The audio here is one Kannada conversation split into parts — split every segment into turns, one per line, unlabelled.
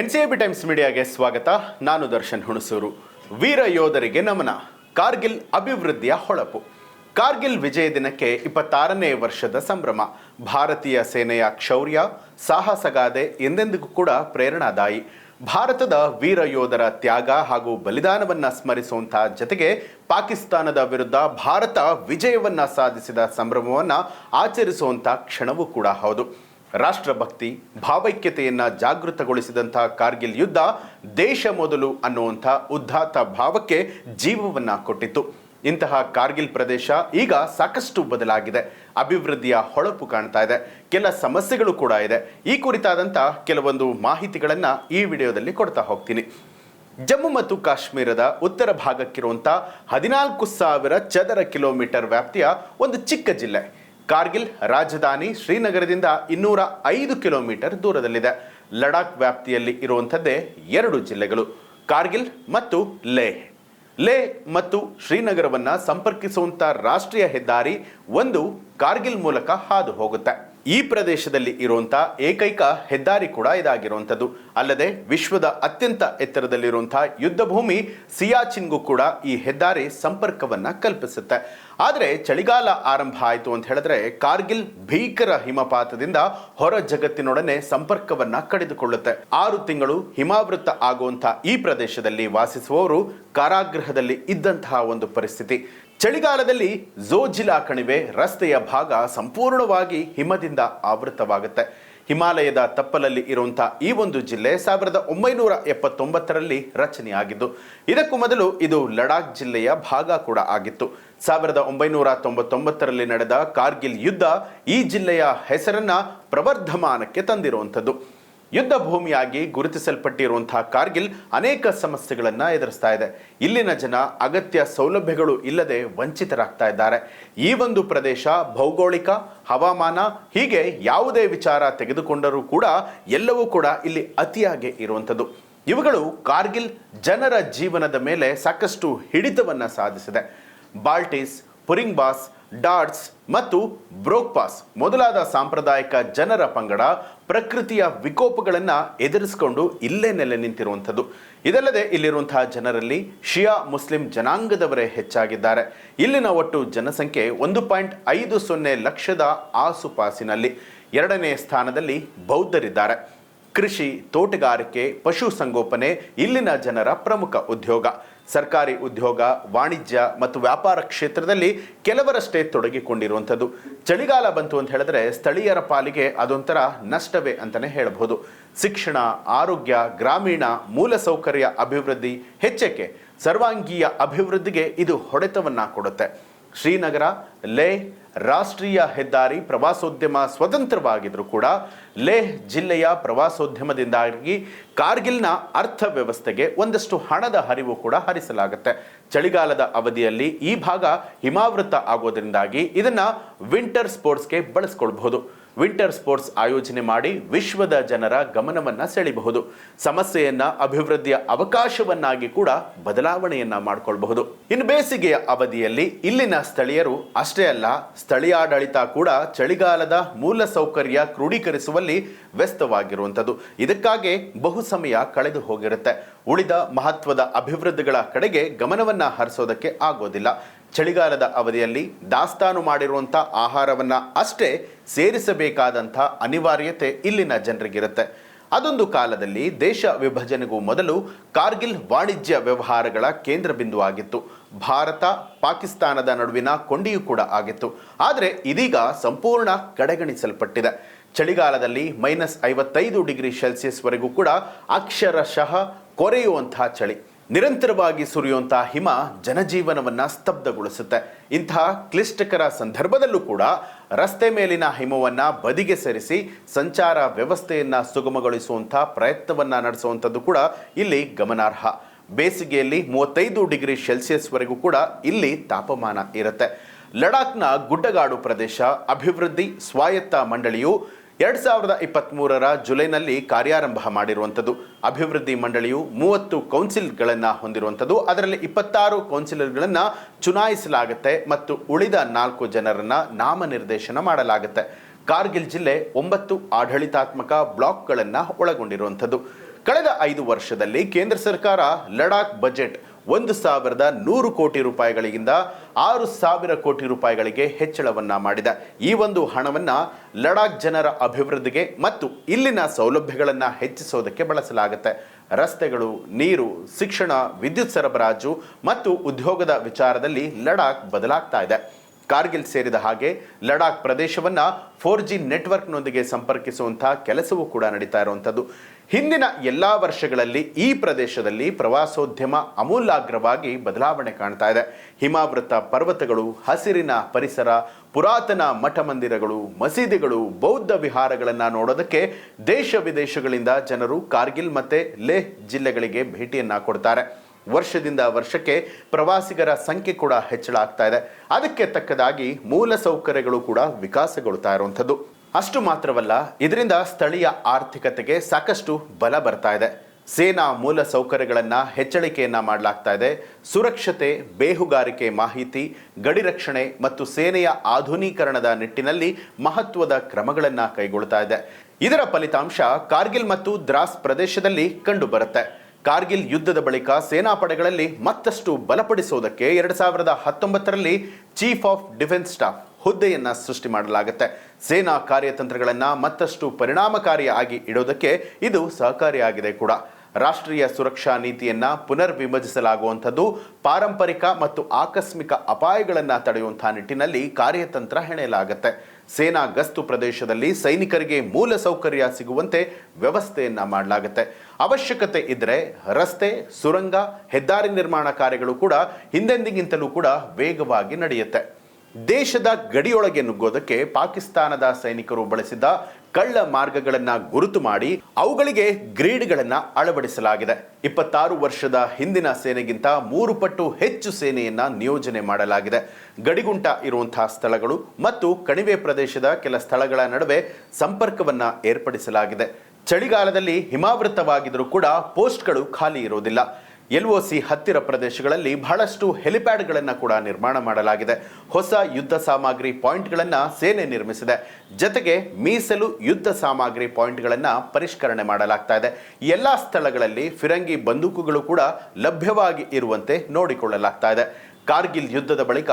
ಎನ್ ಸಿ ಬಿ ಟೈಮ್ಸ್ ಮೀಡಿಯಾಗೆ ಸ್ವಾಗತ. ನಾನು ದರ್ಶನ್ ಹುಣಸೂರು. ವೀರ ಯೋಧರಿಗೆ ನಮನ. ಕಾರ್ಗಿಲ್ ಅಭಿವೃದ್ಧಿಯ ಹೊಳಪು. ಕಾರ್ಗಿಲ್ ವಿಜಯ ದಿನಕ್ಕೆ ಇಪ್ಪತ್ತಾರನೇ ವರ್ಷದ ಸಂಭ್ರಮ. ಭಾರತೀಯ ಸೇನೆಯ ಕ್ಷೌರ್ಯ, ಸಾಹಸಗಾದೆ ಎಂದೆಂದಿಗೂ ಕೂಡ ಪ್ರೇರಣಾದಾಯಿ. ಭಾರತದ ವೀರ ಯೋಧರ ತ್ಯಾಗ ಹಾಗೂ ಬಲಿದಾನವನ್ನು ಸ್ಮರಿಸುವಂತಹ ಜತೆಗೆ ಪಾಕಿಸ್ತಾನದ ವಿರುದ್ಧ ಭಾರತ ವಿಜಯವನ್ನ ಸಾಧಿಸಿದ ಸಂಭ್ರಮವನ್ನ ಆಚರಿಸುವಂಥ ಕ್ಷಣವೂ ಕೂಡ ಹೌದು. ರಾಷ್ಟ್ರಭಕ್ತಿ, ಭಾವೈಕ್ಯತೆಯನ್ನು ಜಾಗೃತಗೊಳಿಸಿದಂಥ ಕಾರ್ಗಿಲ್ ಯುದ್ಧ ದೇಶ ಮೊದಲು ಅನ್ನುವಂಥ ಉದ್ಧಾತ ಭಾವಕ್ಕೆ ಜೀವವನ್ನು ಕೊಟ್ಟಿತ್ತು. ಇಂತಹ ಕಾರ್ಗಿಲ್ ಪ್ರದೇಶ ಈಗ ಸಾಕಷ್ಟು ಬದಲಾಗಿದೆ. ಅಭಿವೃದ್ಧಿಯ ಹೊಳಪು ಕಾಣ್ತಾ ಇದೆ. ಕೆಲ ಸಮಸ್ಯೆಗಳು ಕೂಡ ಇದೆ. ಈ ಕುರಿತಾದಂಥ ಕೆಲವೊಂದು ಮಾಹಿತಿಗಳನ್ನು ಈ ವಿಡಿಯೋದಲ್ಲಿ ಕೊಡ್ತಾ ಹೋಗ್ತೀನಿ. ಜಮ್ಮು ಮತ್ತು ಕಾಶ್ಮೀರದ ಉತ್ತರ ಭಾಗಕ್ಕಿರುವಂಥ ಹದಿನಾಲ್ಕು ಸಾವಿರ ಚದರ ಕಿಲೋಮೀಟರ್ ವ್ಯಾಪ್ತಿಯ ಒಂದು ಚಿಕ್ಕ ಜಿಲ್ಲೆ. ಕಾರ್ಗಿಲ್ ರಾಜಧಾನಿ ಶ್ರೀನಗರದಿಂದ ಇನ್ನೂರ ಐದು ಕಿಲೋಮೀಟರ್ ದೂರದಲ್ಲಿದೆ. ಲಡಾಖ್ ವ್ಯಾಪ್ತಿಯಲ್ಲಿ ಇರುವಂಥದ್ದೇ ಎರಡು ಜಿಲ್ಲೆಗಳು, ಕಾರ್ಗಿಲ್ ಮತ್ತು ಲೇಹ್. ಲೇ ಮತ್ತು ಶ್ರೀನಗರವನ್ನು ಸಂಪರ್ಕಿಸುವಂಥ ರಾಷ್ಟ್ರೀಯ ಹೆದ್ದಾರಿ ಒಂದು ಕಾರ್ಗಿಲ್ ಮೂಲಕ ಹಾದು ಹೋಗುತ್ತೆ. ಈ ಪ್ರದೇಶದಲ್ಲಿ ಇರುವಂಥ ಏಕೈಕ ಹೆದ್ದಾರಿ ಕೂಡ ಇದಾಗಿರುವಂಥದ್ದು. ಅಲ್ಲದೆ ವಿಶ್ವದ ಅತ್ಯಂತ ಎತ್ತರದಲ್ಲಿರುವಂಥ ಯುದ್ಧ ಭೂಮಿ ಸಿಯಾಚಿನ್ಗೂ ಕೂಡ ಈ ಹೆದ್ದಾರಿ ಸಂಪರ್ಕವನ್ನು ಕಲ್ಪಿಸುತ್ತೆ. ಆದರೆ ಚಳಿಗಾಲ ಆರಂಭ ಆಯಿತು ಅಂತ ಹೇಳಿದ್ರೆ ಕಾರ್ಗಿಲ್ ಭೀಕರ ಹಿಮಪಾತದಿಂದ ಹೊರ ಜಗತ್ತಿನೊಡನೆ ಸಂಪರ್ಕವನ್ನ ಕಡಿದುಕೊಳ್ಳುತ್ತೆ. ಆರು ತಿಂಗಳು ಹಿಮಾವೃತ ಆಗುವಂಥ ಈ ಪ್ರದೇಶದಲ್ಲಿ ವಾಸಿಸುವವರು ಕಾರಾಗೃಹದಲ್ಲಿ ಇದ್ದಂತಹ ಒಂದು ಪರಿಸ್ಥಿತಿ. ಚಳಿಗಾಲದಲ್ಲಿ ಝೋಜಿಲಾ ಕಣಿವೆ ರಸ್ತೆಯ ಭಾಗ ಸಂಪೂರ್ಣವಾಗಿ ಹಿಮದಿಂದ ಆವೃತವಾಗುತ್ತೆ. ಹಿಮಾಲಯದ ತಪ್ಪಲಲ್ಲಿ ಇರುವಂತಹ ಈ ಒಂದು ಜಿಲ್ಲೆ ಸಾವಿರದ ಒಂಬೈನೂರ ಎಪ್ಪತ್ತೊಂಬತ್ತರಲ್ಲಿ ರಚನೆಯಾಗಿದ್ದು, ಇದಕ್ಕೂ ಮೊದಲು ಇದು ಲಡಾಖ್ ಜಿಲ್ಲೆಯ ಭಾಗ ಕೂಡ ಆಗಿತ್ತು. ಸಾವಿರದ ಒಂಬೈನೂರ ತೊಂಬತ್ತೊಂಬತ್ತರಲ್ಲಿ ನಡೆದ ಕಾರ್ಗಿಲ್ ಯುದ್ಧ ಈ ಜಿಲ್ಲೆಯ ಹೆಸರನ್ನ ಪ್ರವರ್ಧಮಾನಕ್ಕೆ ತಂದಿರುವಂಥದ್ದು. ಯುದ್ಧ ಭೂಮಿಯಾಗಿ ಗುರುತಿಸಲ್ಪಟ್ಟಿರುವಂತಹ ಕಾರ್ಗಿಲ್ ಅನೇಕ ಸಮಸ್ಯೆಗಳನ್ನು ಎದುರಿಸ್ತಾ ಇದೆ. ಇಲ್ಲಿನ ಜನ ಅಗತ್ಯ ಸೌಲಭ್ಯಗಳು ಇಲ್ಲದೆ ವಂಚಿತರಾಗ್ತಾ ಇದ್ದಾರೆ. ಈ ಒಂದು ಪ್ರದೇಶ ಭೌಗೋಳಿಕ, ಹವಾಮಾನ, ಹೀಗೆ ಯಾವುದೇ ವಿಚಾರ ತೆಗೆದುಕೊಂಡರೂ ಕೂಡ ಎಲ್ಲವೂ ಕೂಡ ಇಲ್ಲಿ ಅತಿಯಾಗಿ ಇರುವಂಥದ್ದು. ಇವುಗಳು ಕಾರ್ಗಿಲ್ ಜನರ ಜೀವನದ ಮೇಲೆ ಸಾಕಷ್ಟು ಹಿಡಿತವನ್ನು ಸಾಧಿಸಿದೆ. ಬಾಲ್ಟಿಸ್, ಪುರಿಂಗ್ಬಾಸ್, ಡಾಟ್ಸ್ ಮತ್ತು ಬ್ರೋಕ್ಪಾಸ್ ಮೊದಲಾದ ಸಾಂಪ್ರದಾಯಿಕ ಜನರ ಪಂಗಡ ಪ್ರಕೃತಿಯ ವಿಕೋಪಗಳನ್ನು ಎದುರಿಸಿಕೊಂಡು ಇಲ್ಲೇ ನೆಲೆ ನಿಂತಿರುವಂಥದ್ದು. ಇದಲ್ಲದೆ ಇಲ್ಲಿರುವಂತಹ ಜನರಲ್ಲಿ ಶಿಯಾ ಮುಸ್ಲಿಂ ಜನಾಂಗದವರೇ ಹೆಚ್ಚಾಗಿದ್ದಾರೆ. ಇಲ್ಲಿನ ಒಟ್ಟು ಜನಸಂಖ್ಯೆ ಒಂದು ಪಾಯಿಂಟ್ ಐದು ಸೊನ್ನೆ ಲಕ್ಷದ ಆಸುಪಾಸಿನಲ್ಲಿ. ಎರಡನೇ ಸ್ಥಾನದಲ್ಲಿ ಬೌದ್ಧರಿದ್ದಾರೆ. ಕೃಷಿ, ತೋಟಗಾರಿಕೆ ಪಶುಸಂಗೋಪನೆ ಇಲ್ಲಿನ ಜನರ ಪ್ರಮುಖ ಉದ್ಯೋಗ. ಸರ್ಕಾರಿ ಉದ್ಯೋಗ, ವಾಣಿಜ್ಯ ಮತ್ತು ವ್ಯಾಪಾರ ಕ್ಷೇತ್ರದಲ್ಲಿ ಕೆಲವರಷ್ಟೇ ತೊಡಗಿಕೊಂಡಿರುವಂಥದ್ದು. ಚಳಿಗಾಲ ಬಂತು ಅಂತ ಹೇಳಿದ್ರೆ ಸ್ಥಳೀಯರ ಪಾಲಿಗೆ ಅದೊಂಥರ ನಷ್ಟವೇ ಅಂತಲೇ ಹೇಳಬಹುದು. ಶಿಕ್ಷಣ, ಆರೋಗ್ಯ, ಗ್ರಾಮೀಣ, ಮೂಲಸೌಕರ್ಯ ಅಭಿವೃದ್ಧಿ ಹೆಚ್ಚಕ್ಕೆ ಸರ್ವಾಂಗೀಯ ಅಭಿವೃದ್ಧಿಗೆ ಇದು ಹೊಡೆತವನ್ನು ಕೊಡುತ್ತೆ. ಶ್ರೀನಗರ, ಲೇಹ್ ರಾಷ್ಟ್ರೀಯ ಹೆದ್ದಾರಿ ಪ್ರವಾಸೋದ್ಯಮ ಸ್ವತಂತ್ರವಾಗಿದ್ದರೂ ಕೂಡ ಲೇಹ್ ಜಿಲ್ಲೆಯ ಪ್ರವಾಸೋದ್ಯಮದಿಂದಾಗಿ ಕಾರ್ಗಿಲ್ನ ಅರ್ಥವ್ಯವಸ್ಥೆಗೆ ಒಂದಷ್ಟು ಹಣದ ಹರಿವು ಕೂಡ ಹರಿಸಲಾಗುತ್ತೆ. ಚಳಿಗಾಲದ ಅವಧಿಯಲ್ಲಿ ಈ ಭಾಗ ಹಿಮಾವೃತ ಆಗೋದರಿಂದಾಗಿ ಇದನ್ನು ವಿಂಟರ್ ಸ್ಪೋರ್ಟ್ಸ್ಗೆ ಬಳಸ್ಕೊಳ್ಬಹುದು. ವಿಂಟರ್ ಸ್ಪೋರ್ಟ್ಸ್ ಆಯೋಜನೆ ಮಾಡಿ ವಿಶ್ವದ ಜನರ ಗಮನವನ್ನು ಸೆಳೆಯಬಹುದು ಸಮಸ್ಯೆಯನ್ನ, ಅಭಿವೃದ್ಧಿಯ ಅವಕಾಶವನ್ನಾಗಿ ಕೂಡ ಬದಲಾವಣೆಯನ್ನ ಮಾಡಿಕೊಳ್ಬಹುದು. ಇನ್ನು ಬೇಸಿಗೆಯ ಅವಧಿಯಲ್ಲಿ ಇಲ್ಲಿನ ಸ್ಥಳೀಯರು ಅಷ್ಟೇ ಅಲ್ಲ ಸ್ಥಳೀಯಾಡಳಿತ ಕೂಡ ಚಳಿಗಾಲದ ಮೂಲ ಸೌಕರ್ಯ ಕ್ರೋಢೀಕರಿಸುವಲ್ಲಿ ವ್ಯಸ್ತವಾಗಿರುವಂಥದ್ದು. ಇದಕ್ಕಾಗಿ ಬಹು ಸಮಯ ಕಳೆದು ಹೋಗಿರುತ್ತೆ. ಉಳಿದ ಮಹತ್ವದ ಅಭಿವೃದ್ಧಿಗಳ ಕಡೆಗೆ ಗಮನವನ್ನು ಹರಿಸೋದಕ್ಕೆ ಆಗೋದಿಲ್ಲ. ಚಳಿಗಾಲದ ಅವಧಿಯಲ್ಲಿ ದಾಸ್ತಾನು ಮಾಡಿರುವಂಥ ಆಹಾರವನ್ನ ಅಷ್ಟೇ ಸೇರಿಸಬೇಕಾದಂಥ ಅನಿವಾರ್ಯತೆ ಇಲ್ಲಿನ ಜನರಿಗಿರುತ್ತೆ. ಅದೊಂದು ಕಾಲದಲ್ಲಿ ದೇಶ ವಿಭಜನೆಗೂ ಮೊದಲು ಕಾರ್ಗಿಲ್ ವಾಣಿಜ್ಯ ವ್ಯವಹಾರಗಳ ಕೇಂದ್ರ ಬಿಂದುವಾಗಿತ್ತು. ಭಾರತ, ಪಾಕಿಸ್ತಾನದ ನಡುವಿನ ಕೊಂಡಿಯೂ ಕೂಡ ಆಗಿತ್ತು. ಆದರೆ ಇದೀಗ ಸಂಪೂರ್ಣ ಕಡೆಗಣಿಸಲ್ಪಟ್ಟಿದೆ. ಚಳಿಗಾಲದಲ್ಲಿ ಮೈನಸ್ ಐವತ್ತೈದು ಡಿಗ್ರಿ ಸೆಲ್ಸಿಯಸ್ವರೆಗೂ ಕೂಡ ಅಕ್ಷರಶಃ ಕೊರೆಯುವಂತಹ ಚಳಿ. ನಿರಂತರವಾಗಿ ಸುರಿಯುವಂತಹ ಹಿಮ ಜನಜೀವನವನ್ನು ಸ್ತಬ್ಧಗೊಳಿಸುತ್ತೆ. ಇಂತಹ ಕ್ಲಿಷ್ಟಕರ ಸಂದರ್ಭದಲ್ಲೂ ಕೂಡ ರಸ್ತೆ ಮೇಲಿನ ಹಿಮವನ್ನು ಬದಿಗೆ ಸರಿಸಿ ಸಂಚಾರ ವ್ಯವಸ್ಥೆಯನ್ನು ಸುಗಮಗೊಳಿಸುವಂಥ ಪ್ರಯತ್ನವನ್ನು ನಡೆಸುವಂಥದ್ದು ಕೂಡ ಇಲ್ಲಿ ಗಮನಾರ್ಹ. ಬೇಸಿಗೆಯಲ್ಲಿ ಮೂವತ್ತೈದು ಡಿಗ್ರಿ ಸೆಲ್ಸಿಯಸ್ವರೆಗೂ ಕೂಡ ಇಲ್ಲಿ ತಾಪಮಾನ ಇರುತ್ತೆ. ಲಡಾಖ್ನ ಗುಡ್ಡಗಾಡು ಪ್ರದೇಶ ಅಭಿವೃದ್ಧಿ ಸ್ವಾಯತ್ತ ಮಂಡಳಿಯು ಎರಡ್ ಸಾವಿರದ ಇಪ್ಪತ್ತ್ಮೂರರ ಜುಲೈನಲ್ಲಿ ಕಾರ್ಯಾರಂಭ ಮಾಡಿರುವಂಥದ್ದು. ಅಭಿವೃದ್ಧಿ ಮಂಡಳಿಯು ಮೂವತ್ತು ಕೌನ್ಸಿಲ್ಗಳನ್ನು ಹೊಂದಿರುವಂಥದ್ದು. ಅದರಲ್ಲಿ ಇಪ್ಪತ್ತಾರು ಕೌನ್ಸಿಲರ್ಗಳನ್ನು ಚುನಾಯಿಸಲಾಗುತ್ತೆ ಮತ್ತು ಉಳಿದ ನಾಲ್ಕು ಜನರನ್ನು ನಾಮನಿರ್ದೇಶನ ಮಾಡಲಾಗುತ್ತೆ. ಕಾರ್ಗಿಲ್ ಜಿಲ್ಲೆ ಒಂಬತ್ತು ಆಡಳಿತಾತ್ಮಕ ಬ್ಲಾಕ್ಗಳನ್ನು ಒಳಗೊಂಡಿರುವಂಥದ್ದು. ಕಳೆದ ಐದು ವರ್ಷದಲ್ಲಿ ಕೇಂದ್ರ ಸರ್ಕಾರ ಲಡಾಖ್ ಬಜೆಟ್ ಒಂದು ಸಾವಿರದ ನೂರು ಕೋಟಿ ರೂಪಾಯಿಗಳಿಗಿಂತ ಆರು ಸಾವಿರ ಕೋಟಿ ರೂಪಾಯಿಗಳಿಗೆ ಹೆಚ್ಚಳವನ್ನು ಮಾಡಿದೆ. ಈ ಒಂದು ಹಣವನ್ನು ಲಡಾಖ್ ಜನರ ಅಭಿವೃದ್ಧಿಗೆ ಮತ್ತು ಇಲ್ಲಿನ ಸೌಲಭ್ಯಗಳನ್ನು ಹೆಚ್ಚಿಸೋದಕ್ಕೆ ಬಳಸಲಾಗುತ್ತೆ. ರಸ್ತೆಗಳು, ನೀರು, ಶಿಕ್ಷಣ, ವಿದ್ಯುತ್ ಸರಬರಾಜು ಮತ್ತು ಉದ್ಯೋಗದ ವಿಚಾರದಲ್ಲಿ ಲಡಾಖ್ ಬದಲಾಗ್ತಾ ಇದೆ. ಕಾರ್ಗಿಲ್ ಸೇರಿದ ಹಾಗೆ ಲಡಾಖ್ ಪ್ರದೇಶವನ್ನು ಫೋರ್ ಜಿ ನೆಟ್ವರ್ಕ್ನೊಂದಿಗೆ ಸಂಪರ್ಕಿಸುವಂತಹ ಕೆಲಸವೂ ಕೂಡ ನಡೀತಾ ಇರುವಂಥದ್ದು. ಹಿಂದಿನ ಎಲ್ಲ ವರ್ಷಗಳಲ್ಲಿ ಈ ಪ್ರದೇಶದಲ್ಲಿ ಪ್ರವಾಸೋದ್ಯಮ ಅಮೂಲಾಗ್ರವಾಗಿ ಬದಲಾವಣೆ ಕಾಣ್ತಾ ಇದೆ. ಹಿಮಾವೃತ ಪರ್ವತಗಳು, ಹಸಿರಿನ ಪರಿಸರ, ಪುರಾತನ ಮಠ ಮಂದಿರಗಳು ಮಸೀದಿಗಳು, ಬೌದ್ಧ ವಿಹಾರಗಳನ್ನು ನೋಡೋದಕ್ಕೆ ದೇಶ ವಿದೇಶಗಳಿಂದ ಜನರು ಕಾರ್ಗಿಲ್ ಮತ್ತು ಲೇಹ್ ಜಿಲ್ಲೆಗಳಿಗೆ ಭೇಟಿಯನ್ನು ಕೊಡ್ತಾರೆ. ವರ್ಷದಿಂದ ವರ್ಷಕ್ಕೆ ಪ್ರವಾಸಿಗರ ಸಂಖ್ಯೆ ಕೂಡ ಹೆಚ್ಚಳ ಆಗ್ತಾ ಇದೆ. ಅದಕ್ಕೆ ತಕ್ಕದಾಗಿ ಮೂಲ ಸೌಕರ್ಯಗಳು ಕೂಡ ವಿಕಾಸಗೊಳ್ತಾ ಇರುವಂಥದ್ದು. ಅಷ್ಟು ಮಾತ್ರವಲ್ಲ, ಇದರಿಂದ ಸ್ಥಳೀಯ ಆರ್ಥಿಕತೆಗೆ ಸಾಕಷ್ಟು ಬಲ ಬರ್ತಾ ಇದೆ. ಸೇನಾ ಮೂಲ ಸೌಕರ್ಯಗಳನ್ನು ಹೆಚ್ಚಳಿಕೆಯನ್ನು ಮಾಡಲಾಗ್ತಾ ಇದೆ. ಸುರಕ್ಷತೆ, ಬೇಹುಗಾರಿಕೆ ಮಾಹಿತಿ, ಗಡಿ ರಕ್ಷಣೆ ಮತ್ತು ಸೇನೆಯ ಆಧುನೀಕರಣದ ನಿಟ್ಟಿನಲ್ಲಿ ಮಹತ್ವದ ಕ್ರಮಗಳನ್ನು ಕೈಗೊಳ್ತಾ ಇದೆ. ಇದರ ಫಲಿತಾಂಶ ಕಾರ್ಗಿಲ್ ಮತ್ತು ದ್ರಾಸ್ ಪ್ರದೇಶದಲ್ಲಿ ಕಂಡುಬರುತ್ತೆ. ಕಾರ್ಗಿಲ್ ಯುದ್ಧದ ಬಳಿಕ ಸೇನಾಪಡೆಗಳಲ್ಲಿ ಮತ್ತಷ್ಟು ಬಲಪಡಿಸುವುದಕ್ಕೆ ಎರಡು ಸಾವಿರದ ಹತ್ತೊಂಬತ್ತರಲ್ಲಿ ಚೀಫ್ ಆಫ್ ಡಿಫೆನ್ಸ್ ಸ್ಟಾಫ್ ಹುದ್ದೆಯನ್ನ ಸೃಷ್ಟಿ ಮಾಡಲಾಗುತ್ತೆ. ಸೇನಾ ಕಾರ್ಯತಂತ್ರಗಳನ್ನು ಮತ್ತಷ್ಟು ಪರಿಣಾಮಕಾರಿಯಾಗಿ ಇಡೋದಕ್ಕೆ ಇದು ಸಹಕಾರಿಯಾಗಿದೆ ಕೂಡ. ರಾಷ್ಟ್ರೀಯ ಸುರಕ್ಷಾ ನೀತಿಯನ್ನ ಪುನರ್ ವಿಭಜಿಸಲಾಗುವಂಥದ್ದು ಪಾರಂಪರಿಕ ಮತ್ತು ಆಕಸ್ಮಿಕ ಅಪಾಯಗಳನ್ನು ತಡೆಯುವಂತಹ ನಿಟ್ಟಿನಲ್ಲಿ ಕಾರ್ಯತಂತ್ರ ಹೆಣೆಯಲಾಗುತ್ತೆ. ಸೇನಾ ಗಸ್ತು ಪ್ರದೇಶದಲ್ಲಿ ಸೈನಿಕರಿಗೆ ಮೂಲ ಸೌಕರ್ಯ ಸಿಗುವಂತೆ ವ್ಯವಸ್ಥೆಯನ್ನು ಮಾಡಲಾಗುತ್ತೆ. ಅವಶ್ಯಕತೆ ಇದ್ದರೆ ರಸ್ತೆ, ಸುರಂಗ, ಹೆದ್ದಾರಿ ನಿರ್ಮಾಣ ಕಾರ್ಯಗಳು ಕೂಡ ಹಿಂದೆಂದಿಗಿಂತಲೂ ಕೂಡ ವೇಗವಾಗಿ ನಡೆಯುತ್ತೆ. ದೇಶದ ಗಡಿಯೊಳಗೆ ನುಗ್ಗೋದಕ್ಕೆ ಪಾಕಿಸ್ತಾನದ ಸೈನಿಕರು ಬಳಸಿದ ಕಳ್ಳ ಮಾರ್ಗಗಳನ್ನು ಗುರುತು ಮಾಡಿ ಅವುಗಳಿಗೆ ಗ್ರೇಡ್ಗಳನ್ನು ಅಳವಡಿಸಲಾಗಿದೆ. ಇಪ್ಪತ್ತಾರು ವರ್ಷದ ಹಿಂದಿನ ಸೇನೆಗಿಂತ ಮೂರು ಪಟ್ಟು ಹೆಚ್ಚು ಸೇನೆಯನ್ನು ನಿಯೋಜನೆ ಮಾಡಲಾಗಿದೆ. ಗಡಿಗುಂಟ ಇರುವಂತಹ ಸ್ಥಳಗಳು ಮತ್ತು ಕಣಿವೆ ಪ್ರದೇಶದ ಕೆಲ ಸ್ಥಳಗಳ ನಡುವೆ ಸಂಪರ್ಕವನ್ನ ಏರ್ಪಡಿಸಲಾಗಿದೆ. ಚಳಿಗಾಲದಲ್ಲಿ ಹಿಮಾವೃತವಾಗಿದ್ದರೂ ಕೂಡ ಪೋಸ್ಟ್ಗಳು ಖಾಲಿ ಇರುವುದಿಲ್ಲ. ಎಲ್ ಒ ಸಿ ಹತ್ತಿರ ಪ್ರದೇಶಗಳಲ್ಲಿ ಬಹಳಷ್ಟು ಹೆಲಿಪ್ಯಾಡ್ಗಳನ್ನು ಕೂಡ ನಿರ್ಮಾಣ ಮಾಡಲಾಗಿದೆ. ಹೊಸ ಯುದ್ಧ ಸಾಮಗ್ರಿ ಪಾಯಿಂಟ್ಗಳನ್ನು ಸೇನೆ ನಿರ್ಮಿಸಿದೆ. ಜೊತೆಗೆ ಮೀಸಲು ಯುದ್ಧ ಸಾಮಗ್ರಿ ಪಾಯಿಂಟ್ಗಳನ್ನು ಪರಿಷ್ಕರಣೆ ಮಾಡಲಾಗ್ತಾ ಇದೆ. ಎಲ್ಲ ಸ್ಥಳಗಳಲ್ಲಿ ಫಿರಂಗಿ ಬಂದೂಕುಗಳು ಕೂಡ ಲಭ್ಯವಾಗಿ ಇರುವಂತೆ ನೋಡಿಕೊಳ್ಳಲಾಗ್ತಾ ಇದೆ. ಕಾರ್ಗಿಲ್ ಯುದ್ಧದ ಬಳಿಕ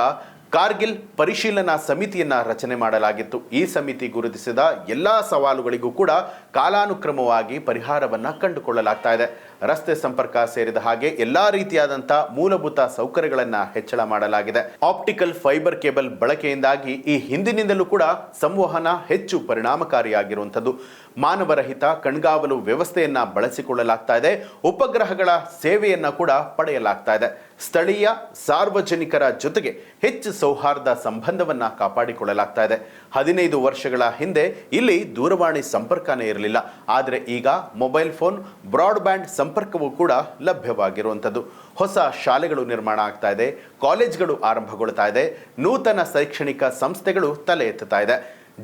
ಕಾರ್ಗಿಲ್ ಪರಿಶೀಲನಾ ಸಮಿತಿಯನ್ನು ರಚನೆ ಮಾಡಲಾಗಿತ್ತು. ಈ ಸಮಿತಿ ಗುರುತಿಸಿದ ಎಲ್ಲಾ ಸವಾಲುಗಳಿಗೂ ಕೂಡ ಕಾಲಾನುಕ್ರಮವಾಗಿ ಪರಿಹಾರವನ್ನು ಕಂಡುಕೊಳ್ಳಲಾಗ್ತಾ ಇದೆ. ರಸ್ತೆ ಸಂಪರ್ಕ ಸೇರಿದ ಹಾಗೆ ಎಲ್ಲಾ ರೀತಿಯಾದಂತಹ ಮೂಲಭೂತ ಸೌಕರ್ಯಗಳನ್ನ ಹೆಚ್ಚಳ ಮಾಡಲಾಗಿದೆ. ಆಪ್ಟಿಕಲ್ ಫೈಬರ್ ಕೇಬಲ್ ಬಳಕೆಯಿಂದಾಗಿ ಈ ಹಿಂದಿನಿಂದಲೂ ಕೂಡ ಸಂವಹನ ಹೆಚ್ಚು ಪರಿಣಾಮಕಾರಿಯಾಗಿರುವಂಥದ್ದು. ಮಾನವರಹಿತ ಕಣ್ಗಾವಲು ವ್ಯವಸ್ಥೆಯನ್ನ ಬಳಸಿಕೊಳ್ಳಲಾಗ್ತಾ ಇದೆ. ಉಪಗ್ರಹಗಳ ಸೇವೆಯನ್ನ ಕೂಡ ಪಡೆಯಲಾಗ್ತಾ ಇದೆ. ಸ್ಥಳೀಯ ಸಾರ್ವಜನಿಕರ ಜೊತೆಗೆ ಹೆಚ್ಚು ಸೌಹಾರ್ದ ಸಂಬಂಧವನ್ನ ಕಾಪಾಡಿಕೊಳ್ಳಲಾಗ್ತಾ ಇದೆ. ಹದಿನೈದು ವರ್ಷಗಳ ಹಿಂದೆ ಇಲ್ಲಿ ದೂರವಾಣಿ ಸಂಪರ್ಕನೇ ಇರಲಿಲ್ಲ. ಆದರೆ ಈಗ ಮೊಬೈಲ್ ಫೋನ್, ಬ್ರಾಡ್ಬ್ಯಾಂಡ್ ಸಂಪರ್ಕವೂ ಕೂಡ ಲಭ್ಯವಾಗಿರುವಂಥದ್ದು. ಹೊಸ ಶಾಲೆಗಳು ನಿರ್ಮಾಣ ಆಗ್ತಾ ಇದೆ, ಕಾಲೇಜ್ಗಳು ಆರಂಭಗೊಳ್ತಾ ಇದೆ, ನೂತನ ಶೈಕ್ಷಣಿಕ ಸಂಸ್ಥೆಗಳು ತಲೆ ಎತ್ತುತ್ತಾ ಇದೆ.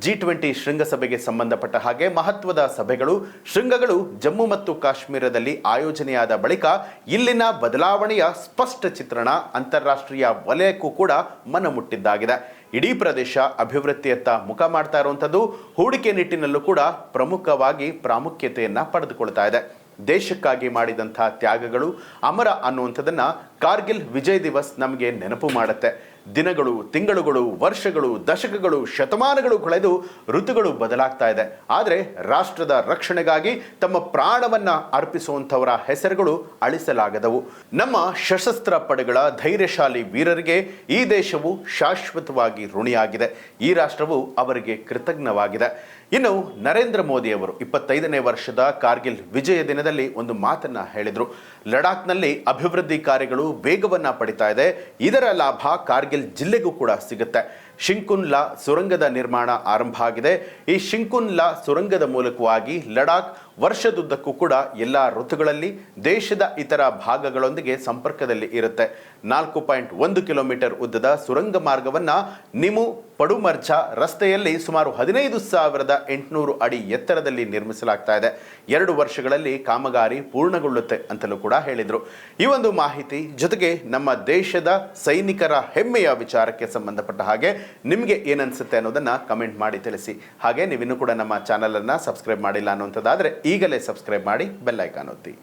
ಜಿ ಟ್ವೆಂಟಿ ಶೃಂಗಸಭೆಗೆ ಸಂಬಂಧಪಟ್ಟ ಹಾಗೆ ಮಹತ್ವದ ಸಭೆಗಳು, ಶೃಂಗಗಳು ಜಮ್ಮು ಮತ್ತು ಕಾಶ್ಮೀರದಲ್ಲಿ ಆಯೋಜನೆಯಾದ ಬಳಿಕ ಇಲ್ಲಿನ ಬದಲಾವಣೆಯ ಸ್ಪಷ್ಟ ಚಿತ್ರಣ ಅಂತಾರಾಷ್ಟ್ರೀಯ ವಲಯಕ್ಕೂ ಕೂಡ ಮನಮುಟ್ಟಿದ್ದಾಗಿದೆ ಇಡೀ ಪ್ರದೇಶ ಅಭಿವೃದ್ಧಿಯತ್ತ ಮುಖ ಮಾಡ್ತಾ ಇರುವಂಥದ್ದು, ಹೂಡಿಕೆ ನಿಟ್ಟಿನಲ್ಲೂ ಕೂಡ ಪ್ರಮುಖವಾಗಿ ಪ್ರಾಮುಖ್ಯತೆಯನ್ನು ಪಡೆದುಕೊಳ್ತಾ ಇದೆ. ದೇಶಕ್ಕಾಗಿ ಮಾಡಿದಂಥ ತ್ಯಾಗಗಳು ಅಮರ ಅನ್ನುವಂಥದ್ದನ್ನ ಕಾರ್ಗಿಲ್ ವಿಜಯ್ ದಿವಸ್ ನಮಗೆ ನೆನಪು ಮಾಡುತ್ತೆ. ದಿನಗಳು, ತಿಂಗಳುಗಳು, ವರ್ಷಗಳು, ದಶಕಗಳು, ಶತಮಾನಗಳು ಕಳೆದು ಋತುಗಳು ಬದಲಾಗ್ತಾ ಇದೆ. ಆದರೆ ರಾಷ್ಟ್ರದ ರಕ್ಷಣೆಗಾಗಿ ತಮ್ಮ ಪ್ರಾಣವನ್ನು ಅರ್ಪಿಸುವಂಥವರ ಹೆಸರುಗಳು ಅಳಿಸಲಾಗದವು. ನಮ್ಮ ಸಶಸ್ತ್ರ ಪಡೆಗಳ ಧೈರ್ಯಶಾಲಿ ವೀರರಿಗೆ ಈ ದೇಶವು ಶಾಶ್ವತವಾಗಿ ಋಣಿಯಾಗಿದೆ. ಈ ರಾಷ್ಟ್ರವು ಅವರಿಗೆ ಕೃತಜ್ಞವಾಗಿದೆ. ಇನ್ನು ನರೇಂದ್ರ ಮೋದಿ ಅವರು ಇಪ್ಪತ್ತೈದನೇ ವರ್ಷದ ಕಾರ್ಗಿಲ್ ವಿಜಯ ದಿನದಲ್ಲಿ ಒಂದು ಮಾತನ್ನು ಹೇಳಿದರು. ಲಡಾಖ್ನಲ್ಲಿ ಅಭಿವೃದ್ಧಿ ಕಾರ್ಯಗಳು ವೇಗವನ್ನ ಪಡಿತಾ ಇದೆ. ಇದರ ಲಾಭ ಕಾರ್ಗಿಲ್ ಜಿಲ್ಲೆಗೂ ಕೂಡ ಸಿಗುತ್ತೆ. ಶಿಂಕುನ್ ಲಾ ಸುರಂಗದ ನಿರ್ಮಾಣ ಆರಂಭ ಆಗಿದೆ. ಈ ಶಿಂಕುನ್ಲಾ ಸುರಂಗದ ಮೂಲಕವಾಗಿ ಲಡಾಖ್ ವರ್ಷದುದ್ದಕ್ಕೂ ಕೂಡ ಎಲ್ಲ ಋತುಗಳಲ್ಲಿ ದೇಶದ ಇತರ ಭಾಗಗಳೊಂದಿಗೆ ಸಂಪರ್ಕದಲ್ಲಿ ಇರುತ್ತೆ. ನಾಲ್ಕು ಪಾಯಿಂಟ್ ಒಂದು ಕಿಲೋಮೀಟರ್ ಉದ್ದದ ಸುರಂಗ ಮಾರ್ಗವನ್ನ ನಿಮು ಪಡುಮರ್ಜಾ ರಸ್ತೆಯಲ್ಲಿ ಸುಮಾರು ಹದಿನೈದು ಸಾವಿರದ ಎಂಟುನೂರು ಅಡಿ ಎತ್ತರದಲ್ಲಿ ನಿರ್ಮಿಸಲಾಗ್ತಾ ಇದೆ. ಎರಡು ವರ್ಷಗಳಲ್ಲಿ ಕಾಮಗಾರಿ ಪೂರ್ಣಗೊಳ್ಳುತ್ತೆ ಅಂತಲೂ ಕೂಡ ಹೇಳಿದರು. ಈ ಒಂದು ಮಾಹಿತಿ ಜೊತೆಗೆ ನಮ್ಮ ದೇಶದ ಸೈನಿಕರ ಹೆಮ್ಮೆಯ ವಿಚಾರಕ್ಕೆ ಸಂಬಂಧಪಟ್ಟ ಹಾಗೆ ನಿಮಗೆ ಏನನ್ಸುತ್ತೆ ಅನ್ನೋದನ್ನು ಕಮೆಂಟ್ ಮಾಡಿ ತಿಳಿಸಿ. ಹಾಗೆ ನೀವಿನ್ನೂ ಕೂಡ ನಮ್ಮ ಚಾನಲನ್ನು ಸಬ್ಸ್ಕ್ರೈಬ್ ಮಾಡಿಲ್ಲ ಅನ್ನೋಂಥದ್ದಾದರೆ ಈಗಲೇ ಸಬ್ಸ್ಕ್ರೈಬ್ ಮಾಡಿ ಬೆಲ್ಲೈಕಾನ್ ಒತ್ತಿ.